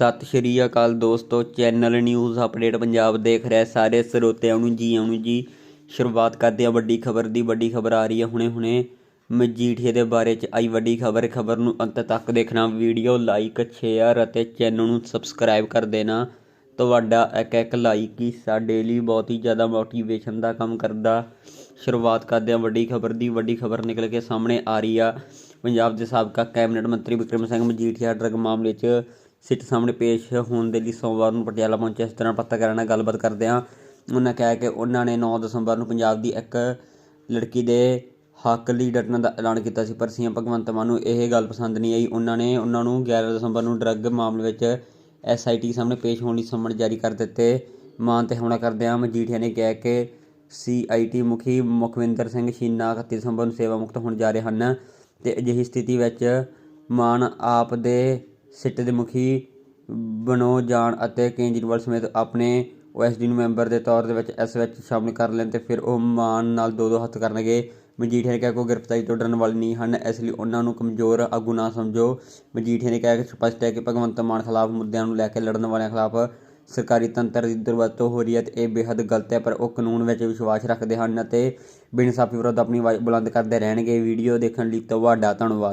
ਸਤਿ ਸ਼੍ਰੀ ਅਕਾਲ ਦੋਸਤੋ, channel news update Punjab ਦੇਖ ਰਹੇ ਸਾਰੇ ਸਰੋਤਿਆਂ ਨੂੰ ਜੀ ਆਉਣ ਜੀ। ਸ਼ੁਰੂਆਤ ਕਰਦੇ ਹਾਂ ਵੱਡੀ ਖਬਰ ਦੀ। ਵੱਡੀ ਖਬਰ ਆ ਰਹੀ ਹੈ ਹੁਣੇ ਹੁਣੇ। ਮਜੀਠੀਏ ਦੇ ਬਾਰੇ ਚ ਆਈ ਵੱਡੀ ਖਬਰ। ਖਬਰ ਨੂੰ ਅੰਤ ਤੱਕ ਦੇਖਣਾ। ਵੀਡੀਓ ਲਾਈਕ, ਸ਼ੇਅਰ ਅਤੇ ਚੈਨਲ ਨੂੰ ਸਬਸਕ੍ਰਾਈਬ ਕਰ ਦੇਣਾ। ਤੁਹਾਡਾ ਇੱਕ ਇੱਕ ਲਾਈਕ ਹੀ ਸਾਡੇ ਲਈ ਬਹੁਤ ਹੀ ਜ਼ਿਆਦਾ ਮੋਟੀਵੇਸ਼ਨ ਦਾ ਕੰਮ ਕਰਦਾ। ਸ਼ੁਰੂਆਤ ਕਰਦੇ ਹਾਂ ਵੱਡੀ ਖਬਰ ਦੀ। ਵੱਡੀ ਖਬਰ ਨਿਕਲ ਕੇ ਸਾਹਮਣੇ ਆ ਰਹੀ ਆ। ਪੰਜਾਬ ਦੇ ਸਾਬਕਾ ਕੈਬਨਿਟ ਮੰਤਰੀ ਵਿਕਰਮ ਸਿੰਘ ਮਜੀਠੀਆ ਡਰੱਗ ਮਾਮਲੇ 'ਚ ਸਿੱਟ ਸਾਹਮਣੇ ਪੇਸ਼ ਹੋਣ ਦੇ ਲਈ ਸੋਮਵਾਰ ਨੂੰ ਪਟਿਆਲਾ ਪਹੁੰਚਿਆ ਇਸ ਤਰ੍ਹਾਂ ਪੱਤਰਕਾਰਾਂ ਨਾਲ ਗੱਲਬਾਤ ਕਰਦਿਆਂ ਉਹਨਾਂ ਕਿਹਾ ਕਿ ਉਹਨਾਂ ਨੇ 9 ਦਸੰਬਰ ਨੂੰ ਪੰਜਾਬ ਦੀ ਇੱਕ ਲੜਕੀ ਦੇ ਹੱਕ ਲਈ ਡਟਣ ਦਾ ਐਲਾਨ ਕੀਤਾ ਸੀ, ਪਰ ਸੀਐਮ ਭਗਵੰਤ ਮਾਨ ਨੂੰ ਇਹ ਗੱਲ ਪਸੰਦ ਨਹੀਂ ਆਈ। ਉਹਨਾਂ ਨੇ ਉਹਨਾਂ ਨੂੰ 11 ਦਸੰਬਰ ਨੂੰ ਡਰੱਗ ਮਾਮਲੇ ਵਿੱਚ ਐਸਆਈਟੀ ਸਾਹਮਣੇ ਪੇਸ਼ ਹੋਣ ਲਈ ਸੰਮਣ ਜਾਰੀ ਕਰ ਦਿੱਤੇ। ਮਾਨ ਤੇ ਹਮਲਾ ਕਰਦਿਆਂ ਮਜੀਠੀਆ ਨੇ ਕਿਹਾ ਕਿ ਸੀਆਈਟੀ ਮੁਖੀ ਮੁਖਵਿੰਦਰ ਸਿੰਘ ਸ਼ੀਨਾ 31 ਦਸੰਬਰ ਨੂੰ ਸੇਵਾ ਮੁਕਤ ਹੋਣ ਜਾ ਰਹੇ ਹਨ ਤੇ ਅਜਿਹੀ ਸਥਿਤੀ ਵਿੱਚ ਮਾਨ ਆਪ ਦੇ ਸਿੱਟ ਦੇ ਮੁਖੀ ਬਣੋ, ਜਾਣ ਅਤੇ ਕੇਜਰੀਵਾਲ ਸਮੇਤ ਆਪਣੇ ਓਐਸਡੀ ਨੂੰ ਮੈਂਬਰ ਦੇ ਤੌਰ ਦੇ ਵਿੱਚ ਇਸ ਵਿੱਚ ਸ਼ਾਮਲ ਕਰ ਲੈਣ ਤੇ ਫਿਰ ਉਹ ਮਾਨ ਨਾਲ ਦੋ ਦੋ ਹੱਥ ਕਰਨਗੇ। ਮਜੀਠੀਆ ਨੇ ਕਿਹਾ ਕਿ ਉਹ ਗ੍ਰਿਫਤਾਰੀ ਤੋਂ ਡਰਨ ਵਾਲੇ ਨਹੀਂ ਹਨ, ਇਸ ਲਈ ਉਹਨਾਂ ਨੂੰ ਕਮਜ਼ੋਰ ਆਗੂ ਨਾ ਸਮਝੋ। ਮਜੀਠੀਆ ਨੇ ਕਿਹਾ ਕਿ ਸਪਸ਼ਟ ਹੈ ਕਿ ਭਗਵੰਤ ਮਾਨ ਖਿਲਾਫ ਮੁੱਦਿਆਂ ਨੂੰ ਲੈ ਕੇ ਲੜਨ ਵਾਲਿਆਂ ਖਿਲਾਫ ਸਰਕਾਰੀ ਤੰਤਰ ਦੀ ਦੁਰਵਰਤੋਂ ਹੋ ਰਹੀ ਹੈ ਤੇ ਇਹ ਬੇहद ਗਲਤ ਹੈ, ਪਰ ਉਹ ਕਾਨੂੰਨ ਵਿੱਚ ਵਿਸ਼ਵਾਸ ਰੱਖਦੇ ਹਨ ਅਤੇ ਬਿਨਸਾਫ਼ੀ ਵਿਰੁੱਧ ਆਪਣੀ ਆਵਾਜ਼ ਬੁਲੰਦ ਕਰਦੇ ਰਹਿਣਗੇ। ਵੀਡੀਓ ਦੇਖਣ ਲਈ ਤੁਹਾਡਾ ਧੰਨਵਾਦ।